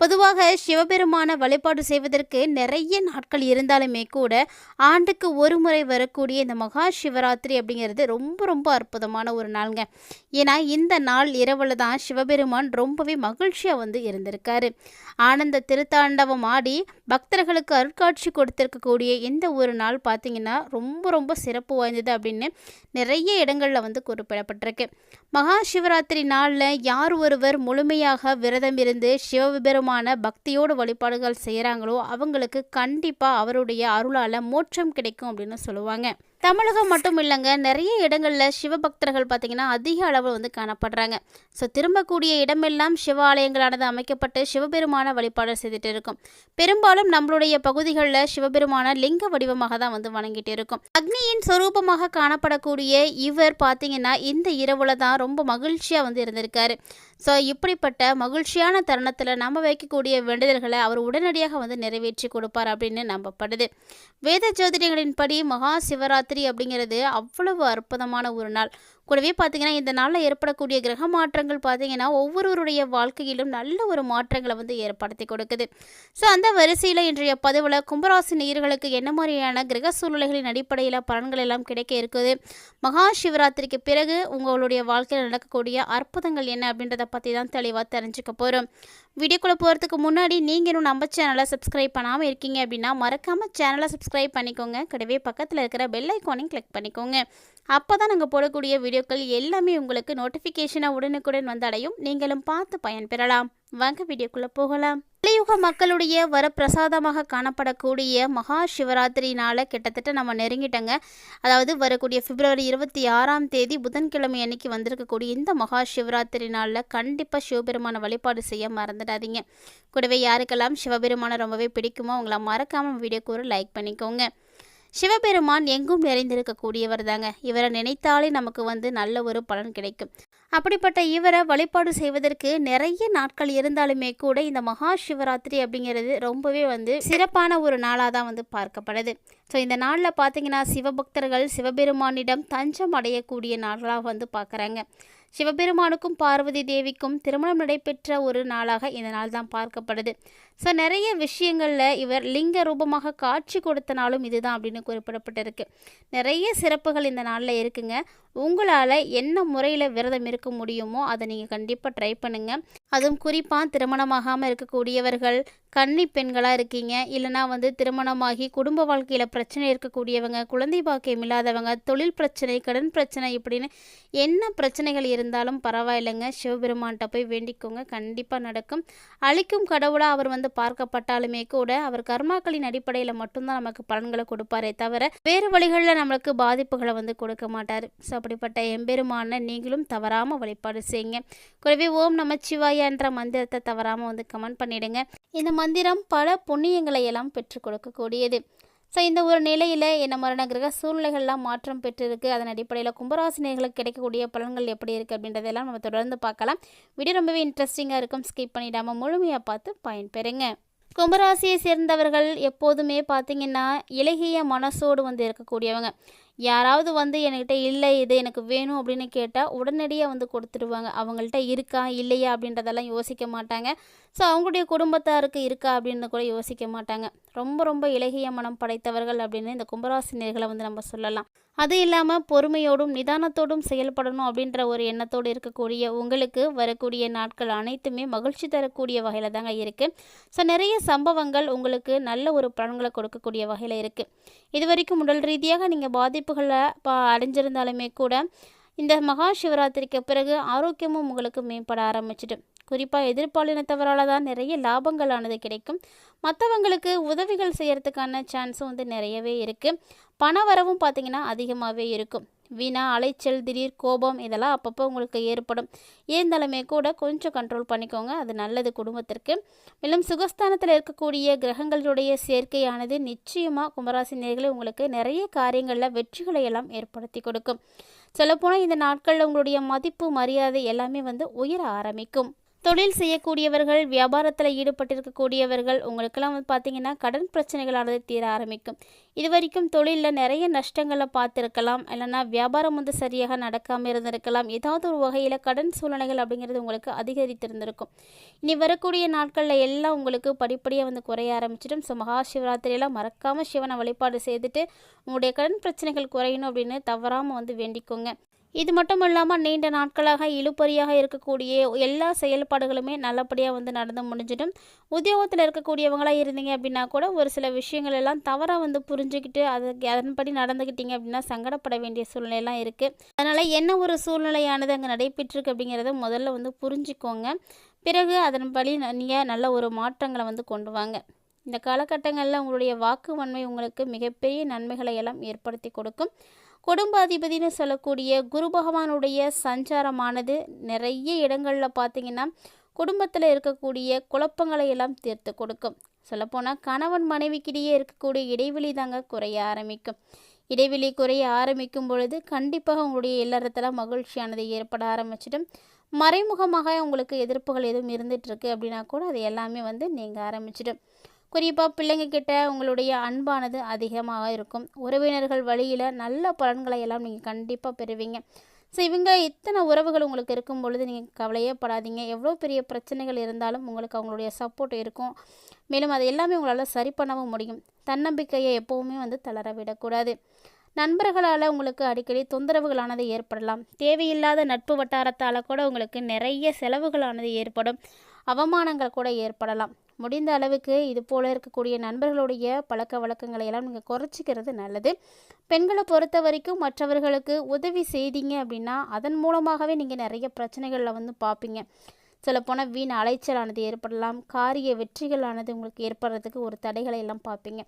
பொதுவாக சிவபெருமான வழிபாடு செய்வதற்கு நிறைய நாட்கள் இருந்தாலுமே கூட ஆண்டுக்கு ஒரு முறை வரக்கூடிய இந்த மகா சிவராத்திரி அப்படிங்கிறது ரொம்ப ரொம்ப அற்புதமான ஒரு நாளுங்க. ஏன்னா இந்த நாள் இரவில் தான் சிவபெருமான் ரொம்பவே மகிழ்ச்சியாக வந்து இருந்திருக்காரு. ஆனந்த திருத்தாண்டவம் ஆடி பக்தர்களுக்கு அருட்காட்சி கொடுத்திருக்கக்கூடிய இந்த ஒரு நாள் பார்த்தீங்கன்னா ரொம்ப ரொம்ப சிறப்பு வாய்ந்தது அப்படின்னு நிறைய இடங்களில் வந்து குறிப்பிடப்பட்டிருக்கு. மகா சிவராத்திரி நாளில் யார் ஒருவர் முழுமையாக விரதம் இருந்து சிவபெருமான் பக்தியோடு வழிபாடுகள் செய்கிறாங்களோ அவங்களுக்கு கண்டிப்பாக அவருடைய அருளால் மோட்சம் கிடைக்கும் அப்படின்னு சொல்லுவாங்க. தமிழகம் மட்டும் இல்லைங்க நிறைய இடங்களில் சிவபக்தர்கள் பார்த்திங்கன்னா அதிக அளவு வந்து காணப்படுறாங்க. ஸோ திரும்பக்கூடிய இடமெல்லாம் சிவ ஆலயங்களானது அமைக்கப்பட்டு சிவபெருமான வழிபாடு செய்துட்டு இருக்கும். பெரும்பாலும் நம்மளுடைய பகுதிகளில் சிவபெருமான லிங்க வடிவமாக தான் வந்து வணங்கிட்டு இருக்கும். அக்னியின் சொரூபமாக காணப்படக்கூடிய இவர் பார்த்திங்கன்னா இந்த இரவுல தான் ரொம்ப மகிழ்ச்சியாக வந்து இருந்திருக்காரு. ஸோ இப்படிப்பட்ட மகிழ்ச்சியான தருணத்தில் நம்ம வைக்கக்கூடிய வேண்டுதல்களை அவர் உடனடியாக வந்து நிறைவேற்றி கொடுப்பார் அப்படின்னு நம்பப்படுது. வேத ஜோதிடங்களின்படி மகா சிவராத்திரி அப்படிங்கிறது அவ்வளவு அற்புதமான ஒரு நாள். கூடவே பார்த்தீங்கன்னா இந்த நாளில் ஏற்படக்கூடிய கிரக மாற்றங்கள் பார்த்தீங்கன்னா ஒவ்வொருவருடைய வாழ்க்கையிலும் நல்ல ஒரு மாற்றங்களை வந்து ஏற்படுத்தி கொடுக்குது. ஸோ அந்த வரிசையில் இன்றைய பதிவில் கும்பராசி நேயர்களுக்கு என்ன மாதிரியான கிரக சூழ்நிலைகளின் அடிப்படையில் பலன்கள் எல்லாம் கிடைக்க இருக்குது? மகா சிவராத்திரிக்கு பிறகு உங்களுடைய வாழ்க்கையில் நடக்கக்கூடிய அற்புதங்கள் என்ன அப்படின்றத பற்றி தான் தெளிவாக தெரிஞ்சுக்க போகிறோம் வீடியோக்குள்ளே போகிறதுக்கு முன்னாடி நீங்கள் இன்னும் நம்ம சேனலை சப்ஸ்கிரைப் பண்ணாமல் இருக்கீங்க அப்படின்னா மறக்காமல் சேனலை சப்ஸ்கிரைப் பண்ணிக்கோங்க. கூடவே பக்கத்தில் இருக்கிற பெல் ஐக்கானையும் கிளிக் பண்ணிக்கோங்க. அப்போ தான் நாங்கள் போடக்கூடிய வீடியோக்கள் எல்லாமே உங்களுக்கு நோட்டிஃபிகேஷனாக உடனுக்குடன் வந்து அடையும் நீங்களும் பார்த்து பயன்பெறலாம் வாங்க வீடியோக்குள்ளே போகலாம். கலியுக மக்களுடைய வரப்பிரசாதமாக காணப்படக்கூடிய மகா சிவராத்திரினால் கிட்டத்தட்ட நம்ம நெருங்கிட்டோங்க. அதாவது வரக்கூடிய பிப்ரவரி இருபத்தி ஆறாம் தேதி புதன்கிழமை அன்னைக்கு வந்திருக்கக்கூடிய இந்த மகா சிவராத்திரி நாளில் கண்டிப்பாக சிவபெருமான வழிபாடு செய்ய மறந்துடாதீங்க. கூடவே யாருக்கெல்லாம் சிவபெருமானை ரொம்பவே பிடிக்குமோ அவங்கள மறக்காமல் வீடியோக்கு ஒரு லைக் பண்ணிக்கோங்க. சிவபெருமான் எங்கும் நிறைந்திருக்கக்கூடியவர் தாங்க இவரை நினைத்தாலே நமக்கு வந்து நல்ல ஒரு பலன் கிடைக்கும். அப்படிப்பட்ட இவரை வழிபாடு செய்வதற்கு நிறைய நாட்கள் இருந்தாலுமே கூட இந்த மகா சிவராத்திரி அப்படிங்கிறது ரொம்பவே வந்து சிறப்பான ஒரு நாளாக தான் வந்து பார்க்கப்படுது. ஸோ இந்த நாளில் பார்த்தீங்கன்னா சிவபக்தர்கள் சிவபெருமானிடம் தஞ்சம் அடையக்கூடிய நாளாக வந்து பார்க்குறாங்க சிவபெருமானுக்கும் பார்வதி தேவிக்கும் திருமணம் நடைபெற்ற ஒரு நாளாக இந்த நாள் தான் பார்க்கப்படுது. ஸோ நிறைய விஷயங்களில் இவர் லிங்க ரூபமாக காட்சி கொடுத்த நாளும் இதுதான் அப்படின்னு குறிப்பிடப்பட்டிருக்கு. நிறைய சிறப்புகள் இந்த நாளில் இருக்குங்க. உங்களால் என்ன முறையில் விரதம் இருக்க முடியுமோ அதை நீங்கள் கண்டிப்பாக ட்ரை பண்ணுங்கள் அதுவும் குறிப்பாக திருமணமாகாமல் இருக்கக்கூடியவர்கள் கன்னி பெண்களாக இருக்கீங்க இல்லைனா வந்து திருமணமாகி குடும்ப வாழ்க்கையில் பிரச்சனை இருக்கக்கூடியவங்க குழந்தை பாக்கியம் இல்லாதவங்க தொழில் பிரச்சனை கடன் பிரச்சனை இப்படின்னு என்ன பிரச்சனைகள் இருந்தாலும் பரவாயில்லைங்க. சிவபெருமான்கிட்ட போய் வேண்டிக்கோங்க. கண்டிப்பாக நடக்கும். அழிக்கும் கடவுளாக அவர் வந்து பார்க்கப்பட்டாலுமே கூட அவர் கர்மாக்களின் அடிப்படையில் மட்டும்தான் நமக்கு பலன்களை கொடுப்பாரே தவிர வேறு வழிகளில் நம்மளுக்கு பாதிப்புகளை வந்து கொடுக்க மாட்டார். ஸோ அப்படிப்பட்ட எம்பெருமான நீங்களும் தவறாமல் வழிபாடு செய்யுங்க. கூடவே ஓம் நமச்சிவாயா என்ற மந்திரத்தை தவறாமல் வந்து கமெண்ட் பண்ணிடுங்க. இந்த மந்திரம் பல புண்ணியங்களை எல்லாம் பெற்றுக் கொடுக்கக்கூடியது. ஸோ இந்த ஒரு நிலையில் என்ன மரண கிரக சூழ்நிலைகள்லாம் மாற்றம் பெற்றிருக்கு? அதன் அடிப்படையில் கும்பராசினியர்களுக்கு கிடைக்கக்கூடிய பலன்கள் எப்படி இருக்குது அப்படின்றதெல்லாம் நம்ம தொடர்ந்து பார்க்கலாம். வீடியோ ரொம்பவே இன்ட்ரெஸ்டிங்காக இருக்கும். ஸ்கிப் பண்ணிடாமல் முழுமையாக பார்த்து பயன்பெறுங்க. கும்பராசியை சேர்ந்தவர்கள் எப்போதுமே பார்த்தீங்கன்னா இலகிய மனசோடு வந்து இருக்கக்கூடியவங்க. யாராவது வந்து என்கிட்ட இல்லை இது எனக்கு வேணும் அப்படின்னு கேட்டால் உடனடியாக வந்து கொடுத்துருவாங்க. அவங்கள்ட்ட இருக்கா இல்லையா அப்படின்றதெல்லாம் யோசிக்க மாட்டாங்க. ஸோ அவங்களுடைய குடும்பத்தாருக்கு இருக்கா அப்படின்னு கூட யோசிக்க மாட்டாங்க. ரொம்ப ரொம்ப இலகிய மனம் படைத்தவர்கள் அப்படின்னு இந்த கும்பராசினியர்களை வந்து நம்ம சொல்லலாம். அது இல்லாமல் பொறுமையோடும் நிதானத்தோடும் செயல்படணும் அப்படின்ற ஒரு எண்ணத்தோடு இருக்கக்கூடிய உங்களுக்கு வரக்கூடிய நாட்கள் அனைத்துமே மகிழ்ச்சி தரக்கூடிய வகையில் தாங்க இருக்குது ஸோ நிறைய சம்பவங்கள் உங்களுக்கு நல்ல ஒரு பலன்களை கொடுக்கக்கூடிய வகையில் இருக்குது இது வரைக்கும் உடல் ரீதியாக நீங்கள் பாதிப்பு பாதிப்புகளை பா அடைஞ்சிருந்தாலுமே கூட இந்த மகா சிவராத்திரிக்கு பிறகு ஆரோக்கியமும் உங்களுக்கு மேம்பட ஆரம்பிச்சிட்டு குறிப்பாக எதிர்பாலினத்தவரால் தான் நிறைய லாபங்களானது கிடைக்கும். மற்றவங்களுக்கு உதவிகள் செய்கிறதுக்கான சான்ஸும் வந்து நிறையவே இருக்குது பண வரவும் பார்த்திங்கன்னா அதிகமாகவே இருக்கும். வீணா அலைச்சல் திடீர் கோபம் இதெல்லாம் அப்பப்போ உங்களுக்கு ஏற்படும். இருந்தாலுமே கூட கொஞ்சம் கண்ட்ரோல் பண்ணிக்கோங்க. அது நல்லது குடும்பத்திற்கு. மேலும் சுகஸ்தானத்தில் இருக்கக்கூடிய கிரகங்களுடைய சேர்க்கையானது நிச்சயமாக கும்பராசி நேர்களை உங்களுக்கு நிறைய காரியங்களில் வெற்றிகளை எல்லாம் ஏற்படுத்தி கொடுக்கும். சொல்லப்போனால் இந்த நாட்களில் உங்களுடைய மதிப்பு மரியாதை எல்லாமே வந்து உயர ஆரம்பிக்கும். தொழில் செய்யக்கூடியவர்கள் வியாபாரத்தில் ஈடுபட்டிருக்கக்கூடியவர்கள் உங்களுக்கெல்லாம் வந்து பார்த்தீங்கன்னா கடன் பிரச்சனைகளானது தீர ஆரம்பிக்கும். இது வரைக்கும் தொழிலில் நிறைய நஷ்டங்களை பார்த்துருக்கலாம். இல்லைன்னா வியாபாரம் வந்து சரியாக நடக்காமல் இருந்திருக்கலாம். ஏதாவது ஒரு வகையில் கடன் சூழ்நிலைகள் அப்படிங்கிறது உங்களுக்கு அதிகரித்திருந்திருக்கும். இனி வரக்கூடிய நாட்களில் எல்லாம் உங்களுக்கு படிப்படியாக வந்து குறைய ஆரம்பிச்சிடும். ஸோ மகா சிவராத்திரியெல்லாம் மறக்காமல் சிவனை வழிபாடு செய்துட்டு உங்களுடைய கடன் பிரச்சனைகள் குறையணும் அப்படின்னு தவறாமல் வந்து வேண்டிக்கோங்க. இது மட்டும் இல்லாமல் நீண்ட நாட்களாக இழுப்பறியாக இருக்கக்கூடிய எல்லா செயல்பாடுகளுமே நல்லபடியாக வந்து நடந்து முடிஞ்சிடும். உத்தியோகத்தில் இருக்கக்கூடியவங்களாக இருந்தீங்க அப்படின்னா கூட ஒரு சில விஷயங்கள் எல்லாம் தவறாக வந்து புரிஞ்சுக்கிட்டு அது அதன்படி நடந்துக்கிட்டீங்க அப்படின்னா சங்கடப்பட வேண்டிய சூழ்நிலையெல்லாம் இருக்குது அதனால் என்ன ஒரு சூழ்நிலையானது அங்கே நடைபெற்றிருக்கு அப்படிங்கிறத முதல்ல வந்து புரிஞ்சுக்கோங்க. பிறகு அதன்படி நீங்கள் நல்ல ஒரு மாற்றங்களை வந்து கொண்டு வாங்க. இந்த காலகட்டங்களில் உங்களுடைய வாக்கு வன்மை உங்களுக்கு மிகப்பெரிய நன்மைகளை எல்லாம் ஏற்படுத்தி கொடுக்கும். குடும்பாதிபதினு சொல்லக்கூடிய குரு பகவானுடைய சஞ்சாரமானது நிறைய இடங்களில் பார்த்தீங்கன்னா குடும்பத்தில் இருக்கக்கூடிய குழப்பங்களை எல்லாம் தீர்த்து கொடுக்கும். சொல்லப்போனால் கணவன் மனைவிக்கிடையே இருக்கக்கூடிய இடைவெளி தாங்க குறைய ஆரம்பிக்கும். இடைவெளி குறைய ஆரம்பிக்கும் பொழுது கண்டிப்பாக உங்களுடைய இல்லறத்தில் மகிழ்ச்சியானது ஏற்பட ஆரம்பிச்சிடும். மறைமுகமாக உங்களுக்கு எதிர்ப்புகள் எதுவும் இருந்துகிட்ருக்கு அப்படின்னா கூட அது எல்லாமே வந்து நீங்கள் ஆரம்பிச்சிடும். குறிப்பாக பிள்ளைங்க கிட்ட உங்களுடைய அன்பானது அதிகமாக இருக்கும். உறவினர்கள் வழியில் நல்ல பலன்களை எல்லாம் நீங்கள் கண்டிப்பாக பெறுவீங்க. ஸோ இவங்க இத்தனை உறவுகள் உங்களுக்கு இருக்கும் பொழுது நீங்கள் கவலையே படாதீங்க. எவ்வளோ பெரிய பிரச்சனைகள் இருந்தாலும் உங்களுக்கு அவங்களுடைய சப்போர்ட் இருக்கும். மேலும் அது எல்லாமே உங்களால் சரி பண்ணவும் முடியும். தன்னம்பிக்கையை எப்போவுமே வந்து தளர விடக்கூடாது. நண்பர்களால் உங்களுக்கு அடிக்கடி தொந்தரவுகளானது ஏற்படலாம். தேவையில்லாத நட்பு வட்டாரத்தால் கூட உங்களுக்கு நிறைய செலவுகளானது ஏற்படும். அவமானங்கள் கூட ஏற்படலாம். முடிந்த அளவுக்கு இது போல் இருக்கக்கூடிய நண்பர்களுடைய பழக்க வழக்கங்களை எல்லாம் நீங்கள் குறைச்சிக்கிறது நல்லது. பெண்களை பொறுத்த வரைக்கும் மற்றவர்களுக்கு உதவி செய்தீங்க அப்படின்னா அதன் மூலமாகவே நீங்கள் நிறைய பிரச்சனைகளில் வந்து பார்ப்பீங்க சொல்லப்போனால் வீண் அலைச்சலானது ஏற்படலாம். காரிய வெற்றிகளானது உங்களுக்கு ஏற்படுறதுக்கு ஒரு தடைகளை எல்லாம் பார்ப்பீங்க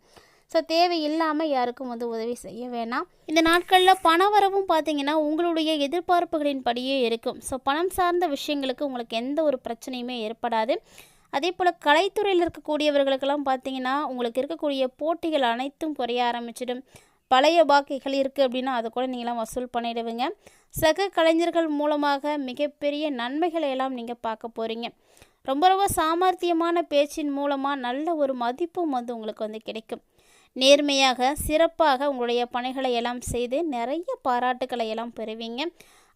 ஸோ தேவையில்லாமல் யாருக்கும் வந்து உதவி செய்ய வேணாம். இந்த நாட்களில் பண வரவும் பார்த்தீங்கன்னா உங்களுடைய எதிர்பார்ப்புகளின் படியே இருக்கும். ஸோ பணம் சார்ந்த விஷயங்களுக்கு உங்களுக்கு எந்த ஒரு பிரச்சனையுமே ஏற்படாது. அதே போல் கலைத்துறையில் இருக்கக்கூடியவர்களுக்கெல்லாம் பார்த்தீங்கன்னா உங்களுக்கு இருக்கக்கூடிய போட்டிகள் அனைத்தும் குறைய ஆரம்பிச்சிடும். பழைய பாக்கிகள் இருக்குது அப்படின்னா அதை கூட நீங்களாம் வசூல் பண்ணிடுவீங்க. சக கலைஞர்கள் மூலமாக மிகப்பெரிய நன்மைகளை எல்லாம் நீங்கள் பார்க்க போகிறீங்க ரொம்ப ரொம்ப சாமர்த்தியமான பேச்சின் மூலமாக நல்ல ஒரு மதிப்பும் வந்து உங்களுக்கு வந்து கிடைக்கும். நேர்மையாக சிறப்பாக உங்களுடைய பணிகளை எல்லாம் செய்து நிறைய பாராட்டுக்களை எல்லாம் பெறுவீங்க.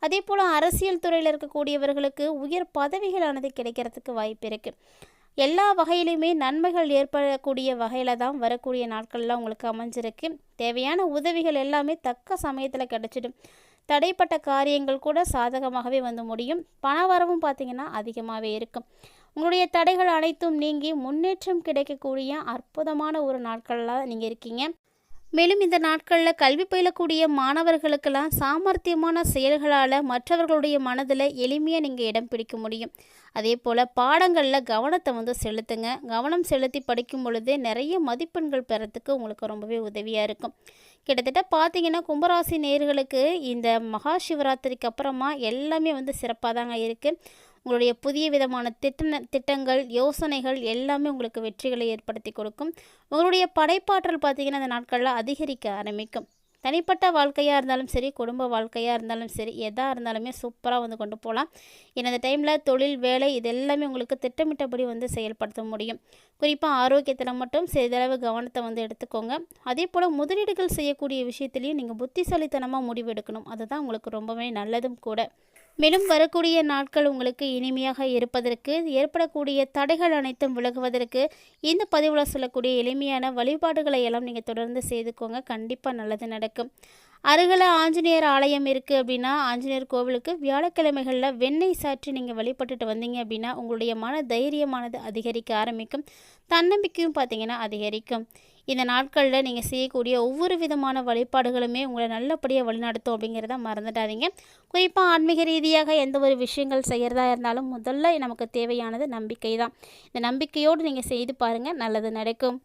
அதே போல் அரசியல் துறையில் இருக்கக்கூடியவர்களுக்கு உயர் பதவிகளானது கிடைக்கிறதுக்கு வாய்ப்பு இருக்குது எல்லா வகையிலுமே நன்மைகள் ஏற்படக்கூடிய வகையில் தான் வரக்கூடிய நாட்கள்லாம் உங்களுக்கு அமைஞ்சிருக்கு. தேவையான உதவிகள் எல்லாமே தக்க சமயத்தில் கிடச்சிடும். தடைப்பட்ட காரியங்கள் கூட சாதகமாகவே வந்து முடியும். பண வரவும் பார்த்திங்கன்னா அதிகமாகவே இருக்கும். உங்களுடைய தடைகள் அனைத்தும் நீங்கி முன்னேற்றம் கிடைக்கக்கூடிய அற்புதமான ஒரு நாட்களாக நீங்கள் இருக்கீங்க. மேலும் இந்த நாட்களில் கல்வி பயிலக்கூடிய மாணவர்களுக்கெல்லாம் சாமர்த்தியமான செயல்களால் மற்றவர்களுடைய மனதில் எளிமையாக நீங்கள் இடம் பிடிக்க முடியும். அதே போல் பாடங்களில் கவனத்தை வந்து செலுத்துங்க. கவனம் செலுத்தி படிக்கும் பொழுது நிறைய மதிப்பெண்கள் பெறத்துக்கு உங்களுக்கு ரொம்பவே உதவியாக இருக்கும். கிட்டத்தட்ட பார்த்தீங்கன்னா கும்பராசி நேர்களுக்கு இந்த மகா சிவராத்திரிக்கு அப்புறமா எல்லாமே வந்து சிறப்பாக தாங்க இருக்குது உங்களுடைய புதிய விதமான திட்ட திட்டங்கள் யோசனைகள் எல்லாமே உங்களுக்கு வெற்றிகளை ஏற்படுத்தி கொடுக்கும். உங்களுடைய படைப்பாற்றல் பார்த்திங்கன்னா அந்த நாட்களில் அதிகரிக்க ஆரம்பிக்கும். தனிப்பட்ட வாழ்க்கையாக இருந்தாலும் சரி குடும்ப வாழ்க்கையாக இருந்தாலும் சரி எதாக இருந்தாலுமே சூப்பராக வந்து கொண்டு போகலாம் இந்த டைமில் தொழில் வேலை இது எல்லாமே உங்களுக்கு திட்டமிட்டபடி வந்து செயல்படுத்த முடியும். குறிப்பாக ஆரோக்கியத்தில் மட்டும் சிறிதளவு கவனத்தை வந்து எடுத்துக்கோங்க. அதே போல் முதலீடுகள் செய்யக்கூடிய விஷயத்துலையும் நீங்கள் புத்திசாலித்தனமாக முடிவு எடுக்கணும் அதுதான் உங்களுக்கு ரொம்பவே நல்லதும் கூட. மேலும் வரக்கூடிய நாட்கள் உங்களுக்கு இனிமையாக இருப்பதற்கு ஏற்படக்கூடிய தடைகள் அனைத்தும் விலகுவதற்கு இந்த பதிவில் சொல்லக்கூடிய எளிமையான வழிபாடுகளை எல்லாம் நீங்கள் தொடர்ந்து செய்துக்கோங்க. கண்டிப்பாக நல்லது நடக்கும். அருகில் ஆஞ்சநேயர் ஆலயம் இருக்குது அப்படின்னா ஆஞ்சநேயர் கோவிலுக்கு வியாழக்கிழமைகளில் வெண்ணெய் சாற்றி நீங்கள் வழிபட்டுட்டு வந்தீங்க அப்படின்னா உங்களுடைய மன தைரியமானது அதிகரிக்க ஆரம்பிக்கும். தன்னம்பிக்கையும் பார்த்தீங்கன்னா அதிகரிக்கும். இந்த நாட்களில் நீங்கள் செய்யக்கூடிய ஒவ்வொரு விதமான வழிபாடுகளுமே உங்களை நல்லபடியாக வழிநடத்தும் அப்படிங்கிறத மறந்துடாதீங்க. குறிப்பாக ஆன்மீக ரீதியாக எந்த ஒரு விஷயங்கள் செய்கிறதா இருந்தாலும் முதல்ல நமக்கு தேவையானது நம்பிக்கை தான் இந்த நம்பிக்கையோடு நீங்கள் செய்து பாருங்கள் நல்லது நடக்கும்.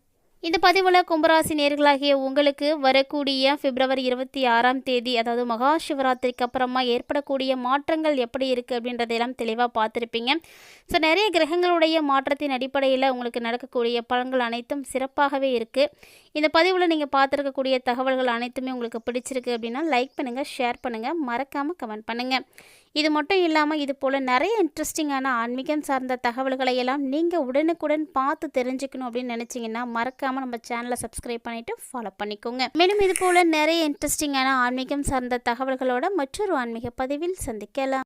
இந்த பதிவில் கும்பராசி நேர்களாகிய உங்களுக்கு வரக்கூடிய பிப்ரவரி இருபத்தி ஆறாம் தேதி அதாவது மகா சிவராத்திரிக்கு அப்புறமா ஏற்படக்கூடிய மாற்றங்கள் எப்படி இருக்குது அப்படின்றதையெல்லாம் தெளிவாக பார்த்துருப்பீங்க. ஸோ நிறைய கிரகங்களுடைய மாற்றத்தின் அடிப்படையில் உங்களுக்கு நடக்கக்கூடிய பலன்கள் அனைத்தும் சிறப்பாகவே இருக்குது இந்த பதிவில் நீங்கள் பார்த்துருக்கக்கூடிய தகவல்கள் அனைத்துமே உங்களுக்கு பிடிச்சிருக்கு அப்படின்னா லைக் பண்ணுங்கள் ஷேர் பண்ணுங்கள் மறக்காமல் கமெண்ட் பண்ணுங்கள் இது மட்டும் இல்லாமல் இது போல் நிறைய இன்ட்ரெஸ்டிங்கான ஆன்மீகம் சார்ந்த தகவல்களை எல்லாம் நீங்கள் உடனுக்குடன் பார்த்து தெரிஞ்சுக்கணும் அப்படின்னு நினச்சிங்கன்னா மறக்காமல் நம்ம சேனலை சப்ஸ்கிரைப் பண்ணிவிட்டு ஃபாலோ பண்ணிக்கோங்க. மேலும் இது போல் நிறைய இன்ட்ரெஸ்டிங்கான ஆன்மீகம் சார்ந்த தகவல்களோட மற்றொரு ஆன்மீக பதிவில் சந்திக்கலாம்.